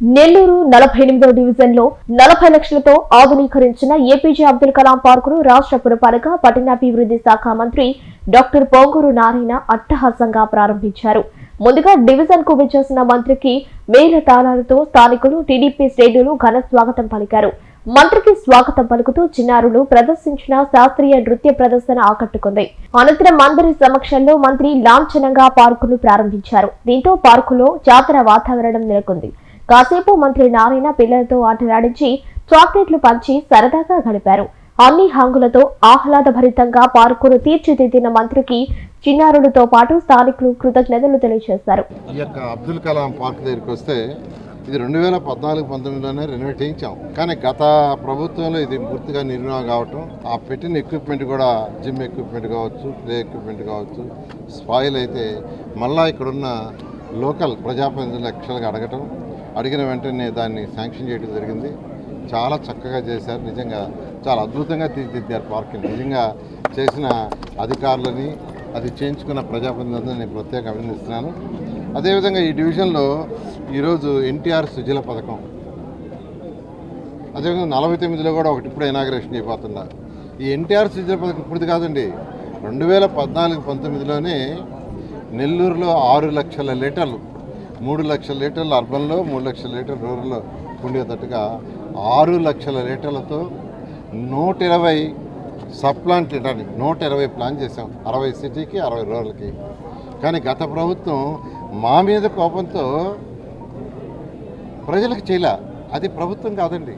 నెల్లూరు నలభై ఎనిమిదో డివిజన్లో నలభై లక్షలతో ఆధునీకరించిన ఏపీజే అబ్దుల్ కలాం పార్కును రాష్ట్ర పురపాలక పట్టణాభివృద్ధి శాఖ మంత్రి డాక్టర్ పోంగూరు నారాయణ అట్టహాసంగా ప్రారంభించారు. ముందుగా డివిజన్కు విచ్చేసిన మంత్రికి మేల తాళాలతో స్థానికులు టీడీపీ శ్రేణులు ఘన స్వాగతం పలికారు. మంత్రికి స్వాగతం పలుకుతూ చిన్నారులు ప్రదర్శించిన శాస్త్రీయ నృత్య ప్రదర్శన ఆకట్టుకుంది. అనంతరం అందరి సమక్షంలో మంత్రి లాంఛనంగా పార్కును ప్రారంభించారు. దీంతో పార్కులో జాతర వాతావరణం నెలకొంది. కాసేపు మంత్రి నారాయణ పిల్లలతో ఆటలాడించి చాక్లెట్లు పంచి సరదాగా గడిపారు. అన్ని హంగులతో ఆహ్లాదభరితంగా పార్కును తీర్చిదిద్దిన మంత్రికి చిన్నారులతో పాటు స్థానికులు కృతజ్ఞతలు తెలియజేశారు. ఈ యొక్క అబ్దుల్ కలాం పార్క్ దగ్గరికి వస్తే ఇది రెండు వేల పద్నాలుగు పంతొమ్మిదిలోనే రెనోవేట్ చేయించాం. కానీ గత ప్రభుత్వంలో ఇది పూర్తిగా నిర్మాణం కావటం ఆ పెట్టిన ఎక్విప్మెంట్ కూడా జిమ్ ఎక్విప్మెంట్ కావచ్చు ప్లే ఎక్విప్మెంట్ కావచ్చు స్పాయిల్ అయితే మళ్ళీ ఇక్కడున్న లోకల్ ప్రజాప్రతినిధులు లక్షలుగా అడగటం అడిగిన వెంటనే దాన్ని శాంక్షన్ చేయడం జరిగింది. చాలా చక్కగా చేశారు. నిజంగా చాలా అద్భుతంగా తీర్చిదిద్దారు పార్క్ని నిజంగా చేసిన అధికారులని అది చేయించుకున్న ప్రజాప్రతినిధులను నేను ప్రత్యేక అభినందిస్తున్నాను. అదేవిధంగా ఈ డివిజన్లో ఈరోజు ఎన్టీఆర్ సుజల పథకం. అదేవిధంగా నలభై తొమ్మిదిలో కూడా ఒకటి ఇప్పుడు ఇనాగ్రేషన్ అయిపోతుందా ఈ ఎన్టీఆర్ సుజల పథకం ఇప్పుడు కాదండి. రెండు వేల పద్నాలుగు పంతొమ్మిదిలోనే నెల్లూరులో ఆరు లక్షల లీటర్లు మూడు లక్షల లీటర్లు అర్బన్లో మూడు లక్షల లీటర్లు రూరల్లో ఉండేటట్టుగా ఆరు లక్షల లీటర్లతో నూట ఇరవై సబ్ ప్లాంట్ ఇవ్వడానికి నూట ఇరవై ప్లాన్ చేసాం అరవై సిటీకి అరవై రూరల్కి. కానీ గత ప్రభుత్వం మా మీద కోపంతో ప్రజలకు చేయలే. అది ప్రభుత్వం కాదండి.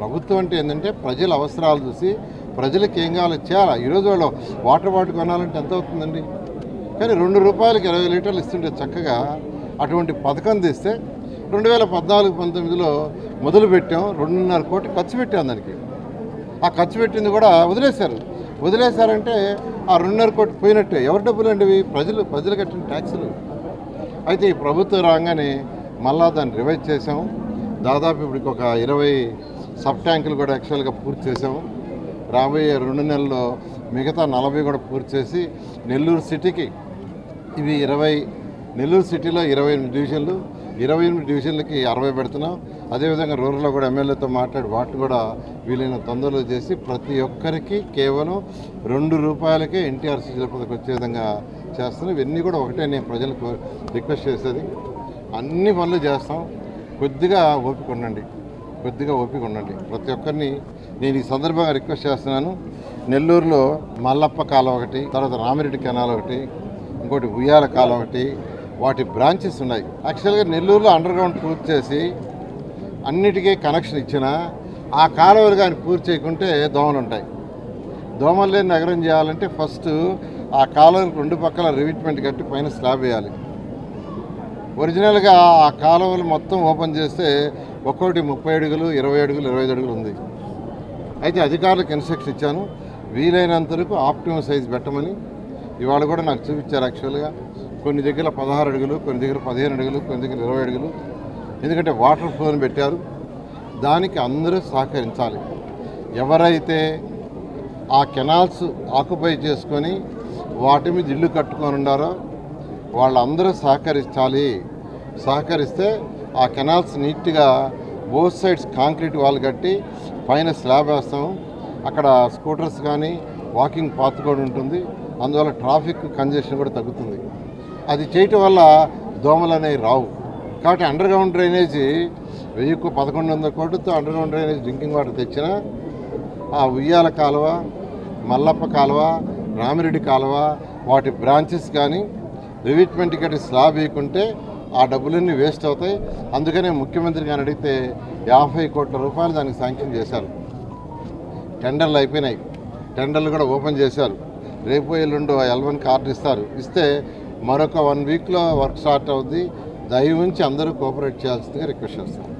ప్రభుత్వం అంటే ఏంటంటే ప్రజల అవసరాలు చూసి ప్రజలకు ఏం కావాలో చేయాలా? ఈరోజు వాళ్ళు వాటర్ బాటిల్ కొనాలంటే ఎంత అవుతుందండి? కానీ రెండు రూపాయలకి ఇరవై లీటర్లు ఇస్తుంటే చక్కగా అటువంటి పథకం తీస్తే రెండు వేల పద్నాలుగు పంతొమ్మిదిలో మొదలుపెట్టాం రెండున్నర కోటి ఖర్చు పెట్టాం దానికి. ఆ ఖర్చు పెట్టింది కూడా వదిలేశారు. వదిలేశారంటే ఆ రెండున్నర కోటి పోయినట్టే. ఎవరి డబ్బులు అండి ప్రజలు ప్రజలు కట్టిన ట్యాక్సులు. అయితే ఈ ప్రభుత్వం రాగానే మళ్ళా దాన్ని రివైజ్ చేసాము దాదాపు ఇప్పుడు ఒక ఇరవై సబ్ ట్యాంకులు కూడా యాక్చువల్గా పూర్తి చేసాము రాబోయే రెండు నెలల్లో మిగతా నలభై కూడా పూర్తి చేసి నెల్లూరు సిటీకి ఇవి ఇరవై నెల్లూరు సిటీలో ఇరవై ఎనిమిది డివిజన్లు ఇరవై ఎనిమిది డివిజన్లకి అరవై పెడుతున్నాం. అదేవిధంగా రూరల్లో కూడా ఎమ్మెల్యేతో మాట్లాడి వాటిని కూడా వీలైన తొందరలో చేసి ప్రతి ఒక్కరికి కేవలం రెండు రూపాయలకే ఎన్టీఆర్ సీజన్ పథకం వచ్చే విధంగా చేస్తున్నాం. ఇవన్నీ కూడా ఒకటే నేను ప్రజలకు రిక్వెస్ట్ చేసేది. అన్ని పనులు చేస్తాం. కొద్దిగా ఓపిక ఉండండి. కొద్దిగా ఓపిక ఉండండి. ప్రతి ఒక్కరిని నేను ఈ సందర్భంగా రిక్వెస్ట్ చేస్తున్నాను. నెల్లూరులో మల్లప్ప కాలం ఒకటి తర్వాత రామిరెడ్డి కెనాల్ ఒకటి ఇంకోటి ఉయ్యాల కాలం ఒకటి వాటి బ్రాంచెస్ ఉన్నాయి. యాక్చువల్గా నెల్లూరులో అండర్ గ్రౌండ్ పూర్తి చేసి అన్నిటికీ కనెక్షన్ ఇచ్చిన ఆ కాలువలు కానీ పూర్తి చేయకుంటే దోమలు ఉంటాయి. దోమలు లేని నగరం చేయాలంటే ఫస్ట్ ఆ కాలువలకు రెండు పక్కల రివిట్మెంట్ కట్టి పైన స్లాబ్ వేయాలి. ఒరిజినల్గా ఆ కాలువలు మొత్తం ఓపెన్ చేస్తే ఒక్కోటి ముప్పై అడుగులు ఇరవై అడుగులు ఇరవై అడుగులు ఉంది. అయితే అధికారులకు ఇన్స్ట్రక్షన్ ఇచ్చాను. వీలైనంత వరకు ఆప్టిమం సైజ్ పెట్టమని. ఇవాళ కూడా నాకు చూపించారు యాక్చువల్గా కొన్ని దగ్గర పదహారు అడుగులు కొన్ని దగ్గర పదిహేను అడుగులు కొన్ని దగ్గర ఇరవై అడుగులు. ఎందుకంటే వాటర్ ఫ్లోని పెట్టారు. దానికి అందరూ సహకరించాలి. ఎవరైతే ఆ కెనాల్స్ ఆక్యుపై చేసుకొని వాటి మీద ఇల్లు కట్టుకొని ఉండారో వాళ్ళందరూ సహకరించాలి. సహకరిస్తే ఆ కెనాల్స్ నీట్గా బోత్ సైడ్స్ కాంక్రీట్ వాల్ కట్టి పైన స్లాబ్ వేస్తాం. అక్కడ స్కూటర్స్ కానీ వాకింగ్ పాత్ కూడా ఉంటుంది. అందువల్ల ట్రాఫిక్ కంజెషన్ కూడా తగ్గుతుంది. అది చేయటం వల్ల దోమలు అనేవి రావు. కాబట్టి అండర్ గ్రౌండ్ డ్రైనేజీ వెయ్యికు పదకొండు వందల కోట్లతో underground drainage drinking water తెచ్చిన ఆ ఉయ్యాల కాలువ మల్లప్ప కాలువ రామిరెడ్డి కాలువ వాటి బ్రాంచెస్ కానీ రివిట్మెంట్ కట్టి స్లాబ్ వేయకుంటే ఆ డబ్బులన్నీ వేస్ట్ అవుతాయి. అందుకనే ముఖ్యమంత్రి గారిని అడిగితే యాభై కోట్ల రూపాయలు దానికి శాంక్షన్ చేశారు. టెండర్లు అయిపోయినాయి. టెండర్లు కూడా ఓపెన్ చేశారు. రేపు ఎల్లుండో ఎల్ వన్ కార్డు ఇస్తారు. ఇస్తే మరొక వన్ వీక్లో వర్క్ స్టార్ట్ అవుద్ది. దయ ఉంచి అందరూ కోఆపరేట్ చేయాల్సిందిగా రిక్వెస్ట్ చేస్తాను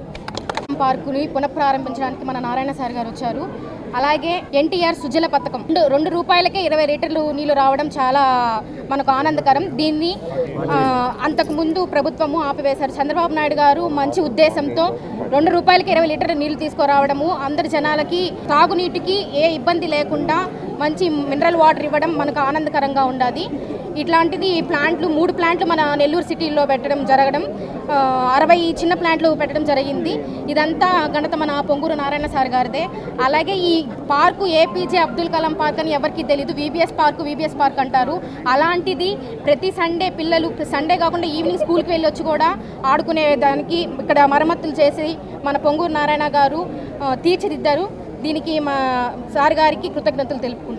పార్కుని పునఃప్రారంభించడానికి మన నారాయణ సార్ గారు వచ్చారు. అలాగే ఎన్టీఆర్ సుజల పథకం. రెండు రెండు రూపాయలకే ఇరవై లీటర్లు నీళ్ళు రావడం చాలా మనకు ఆనందకరం. దీన్ని అంతకుముందు ప్రభుత్వము ఆపివేశారు. చంద్రబాబు నాయుడు గారు మంచి ఉద్దేశంతో రెండు రూపాయలకి ఇరవై లీటర్ల నీళ్ళు తీసుకురావడము అందరి జనాలకి తాగునీటికి ఏ ఇబ్బంది లేకుండా మంచి మినరల్ వాటర్ ఇవ్వడం మనకు ఆనందకరంగా ఉండాలి ఇట్లాంటిది ప్లాంట్లు మూడు ప్లాంట్లు మన నెల్లూరు సిటీలో పెట్టడం జరగడం అరవై చిన్న ప్లాంట్లు పెట్టడం జరిగింది. ఇదంతా ఘనత మన పొంగూరు నారాయణ సార్ గారిదే. అలాగే ఈ park APJ Abdul Kalam park అని ఎవరికి తెలియదు విబిఎస్ పార్క్ విబిఎస్ పార్క్ అంటారు. అలాంటిది ప్రతి సండే పిల్లలు సండే కాకుండా ఈవినింగ్ స్కూల్కి వెళ్ళొచ్చి కూడా. ఆడుకునే దానికి ఇక్కడ మరమ్మతులు చేసి మన పొంగూరు నారాయణ గారు తీర్చిదిద్దారు. దీనికి మా సార్ గారికి కృతజ్ఞతలు తెలుపుకుంటారు